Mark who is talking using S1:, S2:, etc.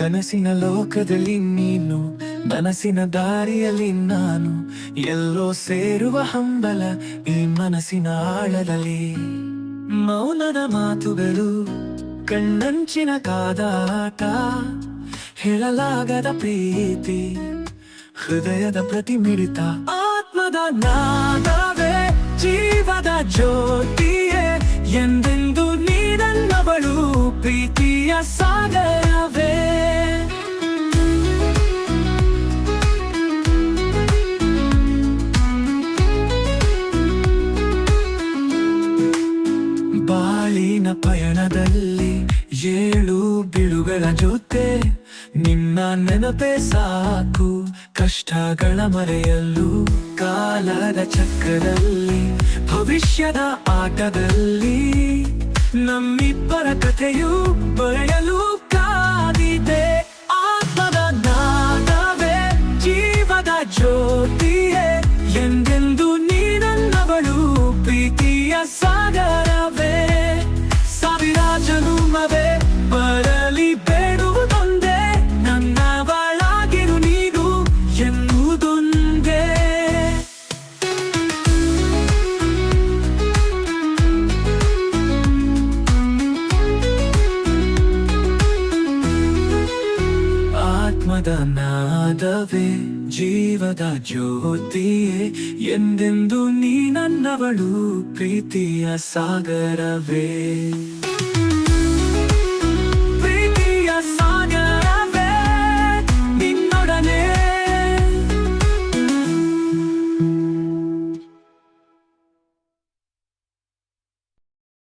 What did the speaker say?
S1: ಕನಸಿನ ಲೋಕದಲ್ಲಿ ನೀನು, ಮನಸ್ಸಿನ ದಾರಿಯಲ್ಲಿ ನಾನು, ಎಲ್ಲೋ ಸೇರುವ ಹಂಬಲ ಈ ಮನಸ್ಸಿನ ಆಳದಲ್ಲಿ. ಮೌನದ ಮಾತುಗಳು, ಕಣ್ಣಂಚಿನ ಕಾದಾಟ, ಹೇಳಲಾಗದ ಪ್ರೀತಿ, ಹೃದಯದ ಪ್ರತಿ ಮಿಡಿತ ಆತ್ಮದ ನಾದವೇ, ಜೀವದ ಜ್ಯೋತಿಯೇ ಎಂದೆಂದು ಬಾಳಿನ ಪಯಣದಲ್ಲಿ ಏಳು ಬಿಳುಗಳ ಜೊತೆ ನಿನ್ನ ನೆನಪೆ ಸಾಕು ಕಷ್ಟಗಳ ಮರೆಯಲು ಕಾಲದ ಚಕ್ರದಲ್ಲಿ, ಭವಿಷ್ಯದ ಆಟದಲ್ಲಿ ನಮ್ಮಿಬ್ಬರ ಕಥೆಯು ಬರೆಯಲು ಆತ್ಮದ ನಾದವೇ ಜೀವದ ಜ್ಯೋತಿಯೇ ಎಂದೆಂದು ನೀ ನನ್ನವಳು ಪ್ರೀತಿಯ ಸಾಗರವೇ.